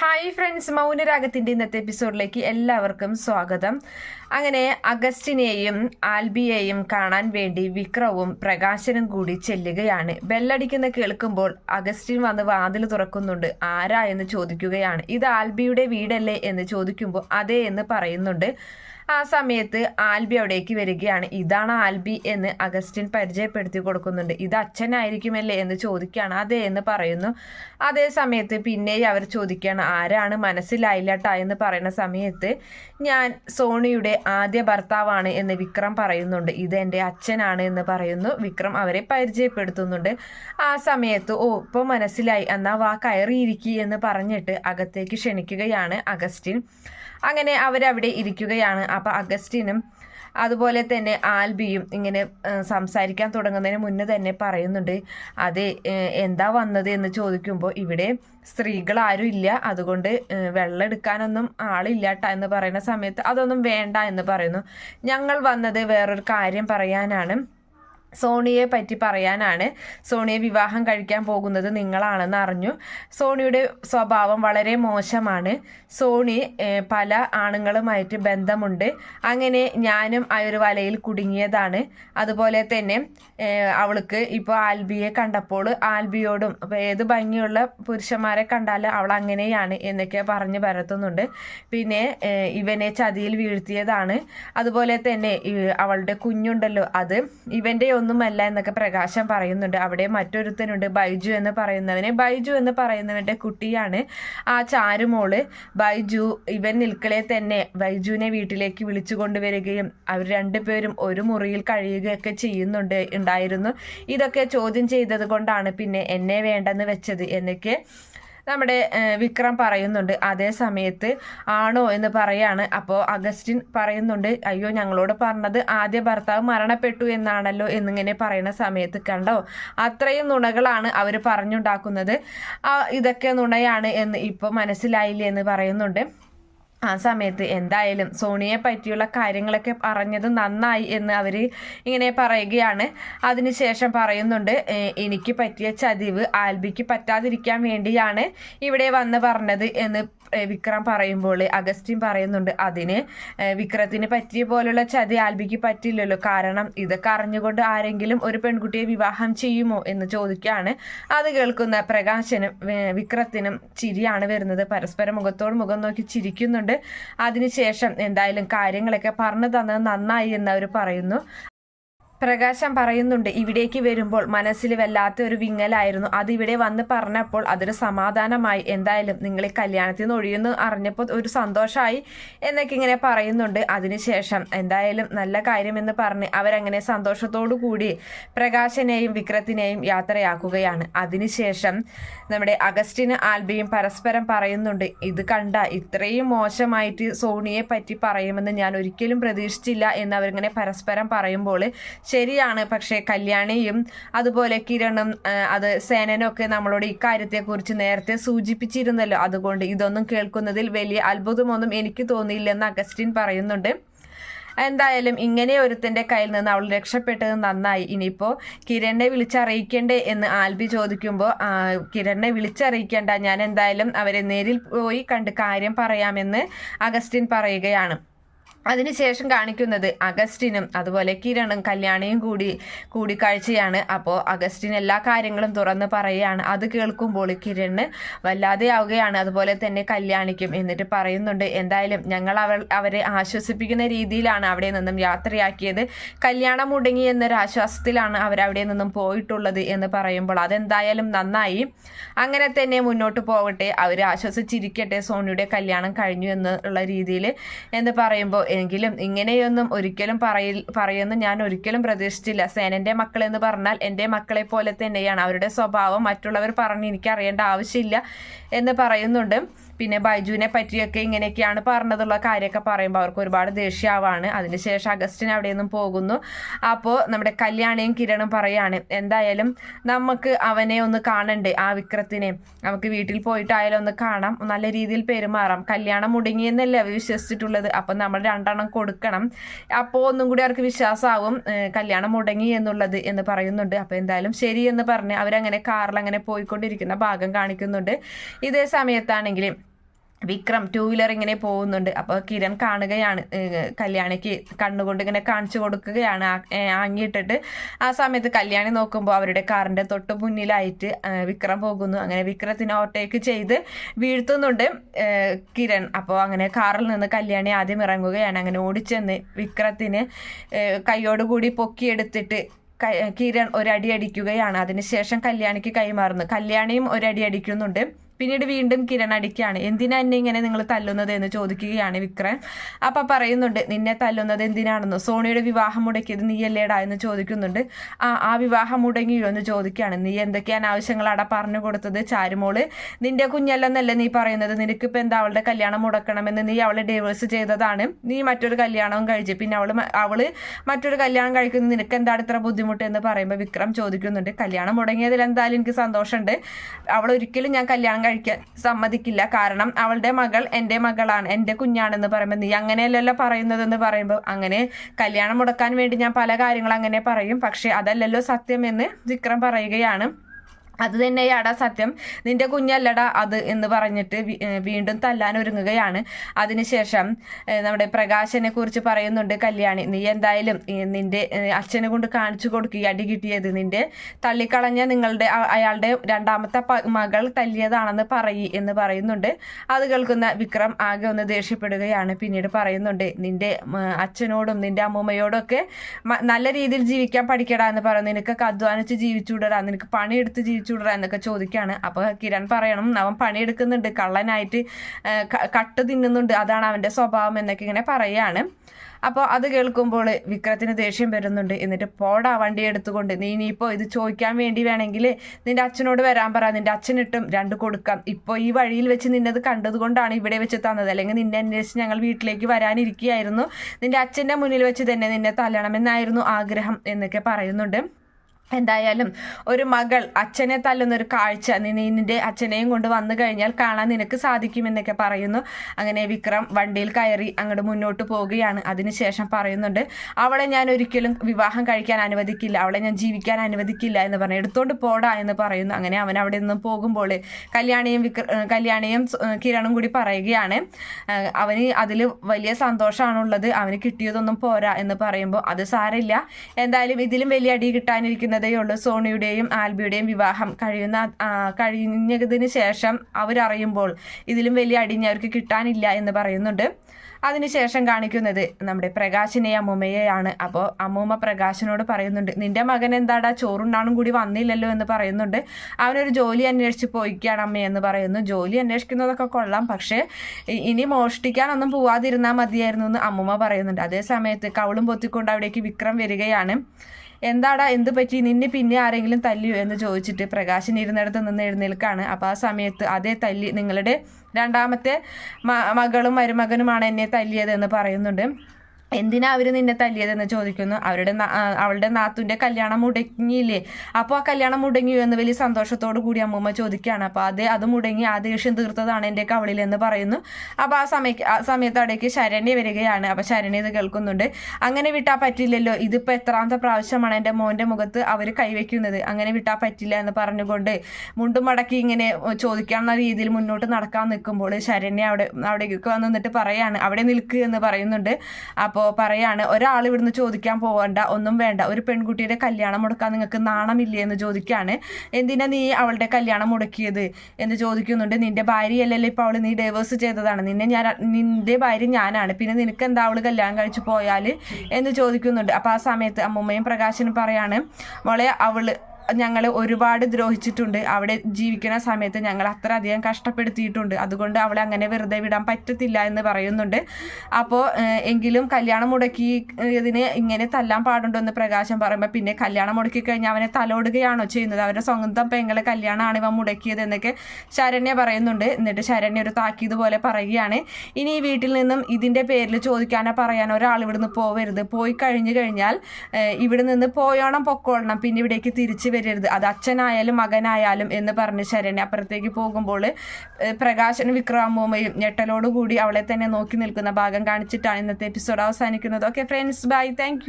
Hi friends മൗനരാഗത്തിന്റെ ഇന്നത്തെ എപ്പിസോഡിലേക്ക് എല്ലാവർക്കും സ്വാഗതം. അങ്ങനെ അഗസ്റ്റിനെയും ആൽബിയെയും കാണാൻ വേണ്ടി വിക്രവും പ്രകാശനും കൂടി ചെല്ലുകയാണ്. ബെല്ലടിക്കുന്ന കേൾക്കുമ്പോൾ അഗസ്റ്റിൻ വന്ന് വാതിൽ തുറക്കുന്നുണ്ട്. ആരാ? എന്ന് ചോദിക്കുകയാണ്. ഇത് ആൽബിയുടെ വീടല്ലേ? എന്ന് ചോദിക്കുമ്പോൾ അതെ എന്ന് പറയുന്നുണ്ട്. ആ സമയത്ത് ആൽബി അവിടേക്ക് വരികയാണ്. ഇതാണ് ആൽബി എന്ന് അഗസ്റ്റിൻ പരിചയപ്പെടുത്തി കൊടുക്കുന്നുണ്ട്. ഇത് അച്ഛനായിരിക്കുമല്ലേ? എന്ന് ചോദിക്കുകയാണ്. അതെ എന്ന് പറയുന്നു. അതേ സമയത്ത് പിന്നെയും അവർ ചോദിക്കുകയാണ്. ആരാണ് മനസ്സിലായില്ല മനസ്സിലായില്ലട്ടാ എന്ന് പറയുന്ന സമയത്ത് ഞാൻ സോണിയുടെ ആദ്യ ഭർത്താവാണ് എന്ന് വിക്രം പറയുന്നുണ്ട്. ഇത് എന്റെ അച്ഛനാണ് എന്ന് പറയുന്നു. വിക്രം അവരെ പരിചയപ്പെടുത്തുന്നുണ്ട്. ആ സമയത്ത് ഓ ഇപ്പോൾ മനസ്സിലായി. എന്നാ വാ കയറിയിരിക്കി എന്ന് പറഞ്ഞിട്ട് അകത്തേക്ക് ക്ഷണിക്കുകയാണ് അഗസ്റ്റിൻ. അങ്ങനെ അവരവിടെ ഇരിക്കുകയാണ്. അപ്പം അഗസ്റ്റിനും അതുപോലെ തന്നെ ആൽബിയും ഇങ്ങനെ സംസാരിക്കാൻ തുടങ്ങുന്നതിന് മുന്നേ തന്നെ പറയുന്നുണ്ട്. അത് എന്താ വന്നത് എന്ന് ചോദിക്കുമ്പോൾ ഇവിടെ സ്ത്രീകൾ ആരും ഇല്ല. അതുകൊണ്ട് വെള്ളം എടുക്കാനൊന്നും ആളില്ലാട്ട എന്ന് പറയുന്ന സമയത്ത് അതൊന്നും വേണ്ട എന്ന് പറയുന്നു. ഞങ്ങൾ വന്നത് വേറൊരു കാര്യം പറയാനാണ്. സോണിയെ പറ്റി പറയാനാണ്. സോണിയെ വിവാഹം കഴിക്കാൻ പോകുന്നത് നിങ്ങളാണെന്ന് അറിഞ്ഞു. സോണിയുടെ സ്വഭാവം വളരെ മോശമാണ്. സോണി പല ആണുങ്ങളുമായിട്ട് ബന്ധമുണ്ട്. അങ്ങനെ ഞാനും ആ ഒരു വലയിൽ കുടുങ്ങിയതാണ്. അതുപോലെ തന്നെ അവൾക്ക് ഇപ്പോൾ ആൽബിയെ കണ്ടപ്പോൾ ആൽബിയോടും ഏത് ഭംഗിയുള്ള പുരുഷന്മാരെ കണ്ടാലും അവൾ അങ്ങനെയാണ് എന്നൊക്കെ പറഞ്ഞ് പരത്തുന്നുണ്ട്. പിന്നെ ഇവനെ ചതിയിൽ വീഴ്ത്തിയതാണ്. അതുപോലെ തന്നെ അവളുടെ കുഞ്ഞുണ്ടല്ലോ അത് ഇവന്റെ ഒന്നുമല്ല എന്നൊക്കെ പ്രകാശം പറയുന്നുണ്ട്. അവിടെ മറ്റൊരുത്തനുണ്ട് ബൈജു എന്ന് പറയുന്നവനെ. ബൈജു എന്ന് പറയുന്നവന്റെ കുട്ടിയാണ് ആ ചാരുമോൾ. ബൈജു ഇവൻ നിൽക്കളെ തന്നെ ബൈജുവിനെ വീട്ടിലേക്ക് വിളിച്ചു കൊണ്ടുവരികയും അവർ രണ്ടുപേരും ഒരു മുറിയിൽ കഴിയുകയൊക്കെ ചെയ്യുന്നുണ്ട് ഉണ്ടായിരുന്നു. ഇതൊക്കെ ചോദ്യം ചെയ്തത് കൊണ്ടാണ് പിന്നെ എന്നെ വേണ്ടെന്ന് വെച്ചത്. എന്നൊക്കെ നമ്മുടെ വിക്രം പറയുന്നുണ്ട് അതേ സമയത്ത് ആണോ? എന്ന് പറയാണ്. അപ്പോൾ അഗസ്റ്റിൻ പറയുന്നുണ്ട് അയ്യോ ഞങ്ങളോട് പറഞ്ഞത് ആദ്യ ഭർത്താവ് മരണപ്പെട്ടു എന്നാണല്ലോ എന്നിങ്ങനെ പറയുന്ന സമയത്ത് കണ്ടോ? അത്രയും നുണകളാണ് അവർ പറഞ്ഞുണ്ടാക്കുന്നത്. ഇതൊക്കെ നുണയാണ് എന്ന് ഇപ്പോൾ മനസ്സിലായില്ലേ എന്ന് പറയുന്നുണ്ട്. ആ സമയത്ത് എന്തായാലും സോണിയെ പറ്റിയുള്ള കാര്യങ്ങളൊക്കെ പറഞ്ഞത് നന്നായി എന്ന് അവർ ഇങ്ങനെ പറയുകയാണ്. അതിനുശേഷം പറയുന്നുണ്ട് എനിക്ക് പറ്റിയ ചതിവ് ആൽബിക്ക് പറ്റാതിരിക്കാൻ വേണ്ടിയാണ് ഇവിടെ വന്ന് പറഞ്ഞത് എന്ന് വിക്രം പറയുമ്പോൾ അഗസ്റ്റിൻ പറയുന്നുണ്ട് അതിന് വിക്രത്തിന് പറ്റിയ പോലുള്ള ചതി ആൽബിക്ക് പറ്റില്ലല്ലോ. കാരണം ഇതൊക്കെ അറിഞ്ഞുകൊണ്ട് ആരെങ്കിലും ഒരു പെൺകുട്ടിയെ വിവാഹം ചെയ്യുമോ? എന്ന് ചോദിക്കുകയാണ്. അത് കേൾക്കുന്ന പ്രകാശനും വിക്രത്തിനും ചിരിയാണ് വരുന്നത്. പരസ്പരം മുഖത്തോട് മുഖം നോക്കി ചിരിക്കുന്നുണ്ട്. അതിനുശേഷം എന്തായാലും കാര്യങ്ങളൊക്കെ പറഞ്ഞു തന്നത് നന്നായി എന്ന് അവർ പറയുന്നു. പ്രകാശം പറയുന്നുണ്ട് ഇവിടേക്ക് വരുമ്പോൾ മനസ്സിൽ വല്ലാത്ത ഒരു വിങ്ങലായിരുന്നു. അത് ഇവിടെ വന്ന് പറഞ്ഞപ്പോൾ അതൊരു സമാധാനമായി. എന്തായാലും നിങ്ങളെ കല്യാണത്തിൽ നിന്ന് ഒഴിയുന്നു അറിഞ്ഞപ്പോൾ ഒരു സന്തോഷമായി എന്നൊക്കെ ഇങ്ങനെ പറയുന്നുണ്ട്. അതിനുശേഷം എന്തായാലും നല്ല കാര്യമെന്ന് പറഞ്ഞ് അവരങ്ങനെ സന്തോഷത്തോടു കൂടി പ്രകാശനെയും വിക്രത്തിനെയും യാത്രയാക്കുകയാണ്. അതിനുശേഷം നമ്മുടെ അഗസ്റ്റിന് ആൽബിയും പരസ്പരം പറയുന്നുണ്ട് ഇത് കണ്ട ഇത്രയും മോശമായിട്ട് സോണിയെ പറ്റി പറയുമെന്ന് ഞാൻ ഒരിക്കലും പ്രതീക്ഷിച്ചില്ല എന്ന് അവരിങ്ങനെ പരസ്പരം പറയുമ്പോൾ ശരിയാണ്. പക്ഷേ കല്യാണിയും അതുപോലെ കിരണും അത് സേനനൊക്കെ നമ്മളോട് ഇക്കാര്യത്തെക്കുറിച്ച് നേരത്തെ സൂചിപ്പിച്ചിരുന്നല്ലോ. അതുകൊണ്ട് ഇതൊന്നും കേൾക്കുന്നതിൽ വലിയ അത്ഭുതമൊന്നും എനിക്ക് തോന്നിയില്ലെന്ന് അഗസ്റ്റിൻ പറയുന്നുണ്ട്. എന്തായാലും ഇങ്ങനെ ഒരുത്തന്റെ കയ്യിൽ നിന്ന് അവൾ രക്ഷപ്പെട്ടത് നന്നായി. ഇനിയിപ്പോൾ കിരണിനെ വിളിച്ചറിയിക്കണ്ടേ എന്ന് ആൽബി ചോദിക്കുമ്പോൾ കിരണിനെ വിളിച്ചറിയിക്കേണ്ട. ഞാൻ എന്തായാലും അവരെ നേരിൽ പോയി കണ്ട് കാര്യം പറയാമെന്ന് അഗസ്റ്റിൻ പറയുകയാണ്. അതിനുശേഷം കാണിക്കുന്നത് അഗസ്റ്റിനും അതുപോലെ കിരണും കല്യാണിയും കൂടി കൂടിക്കാഴ്ചയാണ്. അപ്പോൾ അഗസ്റ്റിൻ എല്ലാ കാര്യങ്ങളും തുറന്ന് പറയുകയാണ്. അത് കേൾക്കുമ്പോൾ കിരണ് വല്ലാതെ ആവുകയാണ് അതുപോലെ തന്നെ കല്യാണിക്കും എന്നിട്ട് പറയുന്നുണ്ട് എന്തായാലും ഞങ്ങൾ അവർ അവരെ ആശ്വസിപ്പിക്കുന്ന രീതിയിലാണ് അവിടെ നിന്നും യാത്രയാക്കിയത്. കല്യാണം മുടങ്ങി എന്നൊരു ആശ്വാസത്തിലാണ് അവരവിടെ നിന്നും പോയിട്ടുള്ളത് എന്ന് പറയുമ്പോൾ അതെന്തായാലും നന്നായി. അങ്ങനെ തന്നെ മുന്നോട്ട് പോകട്ടെ. അവർ ആശ്വസിച്ചിരിക്കട്ടെ. സോണിയുടെ കല്യാണം കഴിഞ്ഞു എന്നുള്ള രീതിയിൽ എന്ന് പറയുമ്പോൾ എങ്കിലും ഇങ്ങനെയൊന്നും ഒരിക്കലും പറയി പറയുമെന്ന് ഞാൻ ഒരിക്കലും പ്രതീക്ഷിച്ചില്ല. സേനന്റെ മക്കൾ എന്ന് പറഞ്ഞാൽ എന്റെ മക്കളെ പോലെ തന്നെയാണ്. അവരുടെ സ്വഭാവം മറ്റുള്ളവർ പറഞ്ഞ് എനിക്ക് അറിയേണ്ട ആവശ്യമില്ല എന്ന് പറയുന്നുണ്ട്. പിന്നെ ബൈജുവിനെ പറ്റിയൊക്കെ ഇങ്ങനെയൊക്കെയാണ് പറഞ്ഞതുള്ള കാര്യമൊക്കെ പറയുമ്പോൾ അവർക്ക് ഒരുപാട് ദേഷ്യമാവാണ്. അതിനുശേഷം അഗസ്റ്റിൻ അവിടെ നിന്നും പോകുന്നു. അപ്പോൾ നമ്മുടെ കല്യാണിയും കിരണും പറയാണ് എന്തായാലും നമുക്ക് അവനെ ഒന്ന് കാണണ്ടേ ആ വിക്രത്തിനെ? നമുക്ക് വീട്ടിൽ പോയിട്ടായാലും ഒന്ന് കാണാം നല്ല രീതിയിൽ പെരുമാറാം. കല്യാണം മുടങ്ങിയെന്നല്ലേ അവർ വിശ്വസിച്ചിട്ടുള്ളത്? അപ്പം നമ്മൾ രണ്ടെണ്ണം കൊടുക്കണം. അപ്പോൾ ഒന്നും കൂടി അവർക്ക് വിശ്വാസമാവും കല്യാണം മുടങ്ങി എന്നുള്ളത് എന്ന് പറയുന്നുണ്ട്. അപ്പോൾ എന്തായാലും ശരി എന്ന് പറഞ്ഞ് അവരങ്ങനെ കാറിൽ അങ്ങനെ പോയിക്കൊണ്ടിരിക്കുന്ന ഭാഗം കാണിക്കുന്നുണ്ട്. ഇതേ സമയത്താണെങ്കിലും വിക്രം ടൂ വീലർ ഇങ്ങനെ പോകുന്നുണ്ട്. അപ്പോൾ കിരൺ കാണുകയാണ് കല്യാണിക്ക് കണ്ണുകൊണ്ട് ഇങ്ങനെ കാണിച്ചു കൊടുക്കുകയാണ്. ആങ്ങിയിട്ടിട്ട് ആ സമയത്ത് കല്യാണി നോക്കുമ്പോൾ അവരുടെ കാറിന്റെ തൊട്ട് മുന്നിലായിട്ട് വിക്രം പോകുന്നു. അങ്ങനെ വിക്രത്തിനെ ഓവർടേക്ക് ചെയ്ത് വീഴ്ത്തുന്നുണ്ട് കിരൺ. അപ്പോൾ അങ്ങനെ കാറിൽ നിന്ന് കല്യാണി ആദ്യം ഇറങ്ങുകയാണ്. അങ്ങനെ ഓടിച്ചെന്ന് വിക്രത്തിന് കൈയോടുകൂടി പൊക്കിയെടുത്തിട്ട് കിരൺ ഒരടി അടിക്കുകയാണ്. അതിനുശേഷം കല്യാണിക്ക് കൈമാറുന്നു. കല്യാണിയും ഒരടി അടിക്കുന്നുണ്ട്. പിന്നീട് വീണ്ടും കിരൺ അടിക്കുകയാണ്. എന്തിനാ എന്നെ ഇങ്ങനെ നിങ്ങൾ തല്ലുന്നത് എന്ന് ചോദിക്കുകയാണ് വിക്രം. അപ്പം പറയുന്നുണ്ട് നിന്നെ തല്ലുന്നത് എന്തിനാണെന്ന്? സോണിയുടെ വിവാഹം മുടക്കിയത് നീയല്ലേടാ? എന്ന് ചോദിക്കുന്നുണ്ട്. ആ ആ വിവാഹം മുടങ്ങിയോ? എന്ന് ചോദിക്കുകയാണ്. നീ എന്തൊക്കെയാണ് ആവശ്യങ്ങളാണ് പറഞ്ഞു കൊടുത്തത്? ചാരുമോൾ നിന്റെ കുഞ്ഞല്ലെന്നല്ലേ നീ പറയുന്നത്? നിനക്കിപ്പോൾ എന്താ അവളുടെ കല്യാണം മുടക്കണമെന്ന്? നീ അവളെ ഡൈവേഴ്സ് ചെയ്തതാണ്. നീ മറ്റൊരു കല്യാണവും കഴിച്ചു. പിന്നെ അവൾ അവൾ മറ്റൊരു കല്യാണം കഴിക്കുന്നത് നിനക്ക് എന്താണ് ഇത്ര ബുദ്ധിമുട്ട്? എന്ന് പറയുമ്പോൾ വിക്രം ചോദിക്കുന്നുണ്ട്. കല്യാണം മുടങ്ങിയതിൽ എന്തായാലും എനിക്ക് സന്തോഷമുണ്ട്. അവൾ ഒരിക്കലും ഞാൻ കല്യാണം കഴിക്കാൻ സമ്മതിക്കില്ല. കാരണം അവളുടെ മകൾ എന്റെ മകളാണ് എന്റെ കുഞ്ഞാണെന്ന് പറയുമ്പോൾ നീ അങ്ങനെയല്ലല്ലോ പറയുന്നതെന്ന് പറയുമ്പോൾ അങ്ങനെ കല്യാണം മുടക്കാൻ വേണ്ടി ഞാൻ പല കാര്യങ്ങൾ അങ്ങനെ പറയും. പക്ഷേ അതല്ലല്ലോ സത്യമെന്ന് വിക്രം പറയുകയാണ്. അത് തന്നെയാടാ സത്യം. നിന്റെ കുഞ്ഞല്ലടാ അത് എന്ന് പറഞ്ഞിട്ട് വീണ്ടും തല്ലാൻ ഒരുങ്ങുകയാണ്. അതിനുശേഷം നമ്മുടെ പ്രകാശനെ കുറിച്ച് പറയുന്നുണ്ട് കല്യാണി. നീ എന്തായാലും നിന്റെ അച്ഛനെ കൊണ്ട് കാണിച്ചു കൊടുക്കുക അടി കിട്ടിയത്. നിന്റെ തള്ളിക്കളഞ്ഞ നിങ്ങളുടെ അയാളുടെ രണ്ടാമത്തെ മകൾ തല്ലിയതാണെന്ന് പറയി എന്ന് പറയുന്നുണ്ട്. അത് കേൾക്കുന്ന വിക്രം ആകെ ഒന്ന് ദേഷ്യപ്പെടുകയാണ്. പിന്നീട് പറയുന്നുണ്ട് നിന്റെ അച്ഛനോടും നിന്റെ അമ്മൂമ്മയോടും ഒക്കെ നല്ല രീതിയിൽ ജീവിക്കാൻ പഠിക്കടാ എന്ന് പറയുന്നു നിനക്ക് അധ്വാനിച്ച് ജീവിച്ചുവിടടാ നിനക്ക് പണിയെടുത്ത് ജീവിച്ചുവിടടാ എന്നൊക്കെ ചോദിക്കുകയാണ് അപ്പോൾ കിരൺ പറയണം അവൻ പണിയെടുക്കുന്നുണ്ട് കള്ളനായിട്ട് കട്ട് തിന്നുന്നുണ്ട് അതാണ് അവന്റെ സ്വഭാവം എന്നൊക്കെ ഇങ്ങനെ പറയാണ്. അപ്പോൾ അത് കേൾക്കുമ്പോൾ വിക്രത്തിന് ദേഷ്യം വരുന്നുണ്ട്. എന്നിട്ട് പോടാ വണ്ടി എടുത്തുകൊണ്ട്. നീ ഇനിയിപ്പോൾ ഇത് ചോദിക്കാൻ വേണ്ടി വേണമെങ്കിൽ നിന്റെ അച്ഛനോട് വരാൻ പറ. നിന്റെ അച്ഛനിട്ടും രണ്ട് കൊടുക്കാം. ഇപ്പോൾ ഈ വഴിയിൽ വെച്ച് നിന്നത് കണ്ടതുകൊണ്ടാണ് ഇവിടെ വെച്ച് തന്നത്. അല്ലെങ്കിൽ നിന്നെ അന്വേഷിച്ച് ഞങ്ങൾ വീട്ടിലേക്ക് വരാനിരിക്കുകയായിരുന്നു. നിന്റെ അച്ഛന്റെ മുന്നിൽ വെച്ച് തന്നെ നിന്നെ തല്ലണമെന്നായിരുന്നു ആഗ്രഹം എന്നൊക്കെ പറയുന്നുണ്ട്. എന്തായാലും ഒരു മകൾ അച്ഛനെ തല്ലുന്ന ഒരു കാഴ്ച നീ നിന്റെ അച്ഛനെയും കൊണ്ട് വന്നു കഴിഞ്ഞാൽ കാണാൻ നിനക്ക് സാധിക്കുമെന്നൊക്കെ പറയുന്നു. അങ്ങനെ വിക്രം വണ്ടിയിൽ കയറി അങ്ങോട്ട് മുന്നോട്ട് പോവുകയാണ്. അതിനുശേഷം പറയുന്നുണ്ട് അവളെ ഞാൻ ഒരിക്കലും വിവാഹം കഴിക്കാൻ അനുവദിക്കില്ല. അവളെ ഞാൻ ജീവിക്കാൻ അനുവദിക്കില്ല എന്ന് പറഞ്ഞു എടുത്തോണ്ട് പോടാ എന്ന് പറയുന്നു. അങ്ങനെ അവൻ അവിടെ നിന്നും പോകുമ്പോൾ കല്യാണിയും വിക്ര കല്യാണിയും കിരണും കൂടി പറയുകയാണ് അവന് അതിൽ വലിയ സന്തോഷമാണുള്ളത് അവന് കിട്ടിയതൊന്നും പോരാ എന്ന് പറയുമ്പോൾ അത് സാരമില്ല. എന്തായാലും ഇതിലും വലിയ അടി കിട്ടാനിരിക്കുന്നതേ ഉള്ളൂ സോണിയുടെയും ആൽബിയുടെയും വിവാഹം കഴിയുന്ന കഴിഞ്ഞതിന് ശേഷം അവരറിയുമ്പോൾ ഇതിലും വലിയ അടി ഇനി അവർക്ക് കിട്ടാനില്ല എന്ന് പറയുന്നുണ്ട്. അതിനുശേഷം കാണിക്കുന്നത് നമ്മുടെ പ്രകാശിനെ അമ്മൂമ്മയെയാണ്. അപ്പോൾ അമ്മൂമ്മ പ്രകാശിനോട് പറയുന്നുണ്ട് നിന്റെ മകൻ എന്താടാ? ചോറുണ്ടാണും കൂടി വന്നില്ലല്ലോ എന്ന് പറയുന്നുണ്ട്. അവനൊരു ജോലി അന്വേഷിച്ച് പോയിക്കാണ് അമ്മയെന്ന് പറയുന്നു. ജോലി അന്വേഷിക്കുന്നതൊക്കെ കൊള്ളാം പക്ഷേ ഇനി മോഷ്ടിക്കാനൊന്നും പോവാതിരുന്നാൽ മതിയായിരുന്നു എന്ന് അമ്മൂമ്മ പറയുന്നുണ്ട്. അതേ സമയത്ത് കവളും പൊത്തിക്കൊണ്ട് അവിടേക്ക് വിക്രം വരികയാണ്. എന്താടാ എന്ത് പറ്റി? നിന്നെ പിന്നെ ആരെങ്കിലും തല്ലിയോ എന്ന് ചോദിച്ചിട്ട് പ്രകാശൻ ഇരുന്നിടത്ത് നിന്ന് എഴുന്നേൽക്കാണ്. അപ്പോൾ ആ സമയത്ത് അതേ തല്ലി നിങ്ങളുടെ രണ്ടാമത്തെ മകളും മരുമകനുമാണ് എന്നെ തല്ലിയത് എന്ന് പറയുന്നുണ്ട്. എന്തിനാ അവർ നിന്നെ തല്ലിയതെന്ന് ചോദിക്കുന്നു? അവരുടെ അവളുടെ നാത്തുന്റെ കല്യാണം മുടങ്ങിയില്ലേ? അപ്പോൾ ആ കല്യാണം മുടങ്ങിയോ എന്ന് വലിയ സന്തോഷത്തോടു കൂടി അമ്മൂമ്മ ചോദിക്കുകയാണ്. അപ്പോൾ അത് അത് മുടങ്ങി ആ ദേഷ്യം തീർത്തതാണ് എന്റെ കവളിൽ എന്ന് പറയുന്നു. അപ്പോൾ ആ സമയ ആ സമയത്ത് അവിടേക്ക് ശരണ്യ വരികയാണ്. അപ്പോൾ ശരണ്യ ഇത് കേൾക്കുന്നുണ്ട്. അങ്ങനെ വിട്ടാൽ പറ്റില്ലല്ലോ. ഇതിപ്പോൾ എത്രാമത്തെ പ്രാവശ്യമാണ് എന്റെ മോന്റെ മുഖത്ത് അവർ കൈവയ്ക്കുന്നത്? അങ്ങനെ വിട്ടാൽ പറ്റില്ല എന്ന് പറഞ്ഞുകൊണ്ട് മുണ്ടും മടക്കി ഇങ്ങനെ ചോദിക്കാവുന്ന രീതിയിൽ മുന്നോട്ട് നടക്കാൻ നിൽക്കുമ്പോൾ ശരണ്യ അവിടെ അവിടേക്ക് വന്നിട്ട് പറയാണ്. അവിടെ നിൽക്കുക എന്ന് പറയുന്നുണ്ട്. പറയാണ് ഒരാൾ ഇവിടുന്ന് ചോദിക്കാൻ പോകണ്ട ഒന്നും വേണ്ട. ഒരു പെൺകുട്ടിയുടെ കല്യാണം മുടക്കാൻ നിങ്ങൾക്ക് നാണമില്ലേ? എന്ന് ചോദിക്കുകയാണ് എന്തിനാ നീ അവളുടെ കല്യാണം മുടക്കിയത്? എന്ന് ചോദിക്കുന്നുണ്ട്. നിന്റെ ഭാര്യയല്ലല്ലോ ഇപ്പോൾ അവൾ നീ ഡൈവേഴ്സ് ചെയ്തതാണ്. നിന്നെ ഞാൻ നിന്റെ ഭാര്യ ഞാനാണ്. പിന്നെ നിനക്ക് എന്താ അവൾ കല്യാണം കഴിച്ചു പോയാൽ എന്ന് ചോദിക്കുന്നുണ്ട്. അപ്പോൾ ആ സമയത്ത് അമ്മൂമ്മയും പ്രകാശനും പറയാണ് മോളെ അവൾ ഞങ്ങൾ ഒരുപാട് ദ്രോഹിച്ചിട്ടുണ്ട്. അവിടെ ജീവിക്കുന്ന സമയത്ത് ഞങ്ങൾ അത്ര അധികം കഷ്ടപ്പെടുത്തിയിട്ടുണ്ട്. അതുകൊണ്ട് അവളെ അങ്ങനെ വെറുതെ വിടാൻ പറ്റത്തില്ല എന്ന് പറയുന്നുണ്ട്. അപ്പോൾ എങ്കിലും കല്യാണം മുടക്കി ഇതിന് ഇങ്ങനെ തല്ലാൻ പാടുണ്ടോ എന്ന് പ്രകാശം പറയുമ്പോൾ പിന്നെ കല്യാണം മുടക്കി കഴിഞ്ഞാൽ അവനെ തലോടുകയാണോ ചെയ്യുന്നത്? അവരുടെ സ്വന്തം പെങ്ങളെ കല്യാണമാണ് ഇവൻ മുടക്കിയത് എന്നൊക്കെ ശരണ്യ പറയുന്നുണ്ട്. എന്നിട്ട് ശരണ്യ ഒരു താക്കീത് പോലെ പറയുകയാണ്. ഇനി ഈ വീട്ടിൽ നിന്നും ഇതിന്റെ പേരിൽ ചോദിക്കാനോ പറയാനോ ഒരാൾ ഇവിടുന്ന് പോവരുത്. പോയി കഴിഞ്ഞു കഴിഞ്ഞാൽ ഇവിടെ നിന്ന് പോയോണം പൊക്കോളണം. പിന്നെ ഇവിടേക്ക് തിരിച്ചു വരരുത്. അത് അച്ഛനായാലും മകനായാലും എന്ന് പറഞ്ഞ് ശരണ്യ അപ്പുറത്തേക്ക് പോകുമ്പോൾ പ്രകാശനും വിക്രമൂമ്മയും ഞെട്ടലോടുകൂടി അവളെ തന്നെ നോക്കി നിൽക്കുന്ന ഭാഗം കാണിച്ചിട്ടാണ് ഇന്നത്തെ എപ്പിസോഡ് അവസാനിക്കുന്നത്. Okay friends bye thank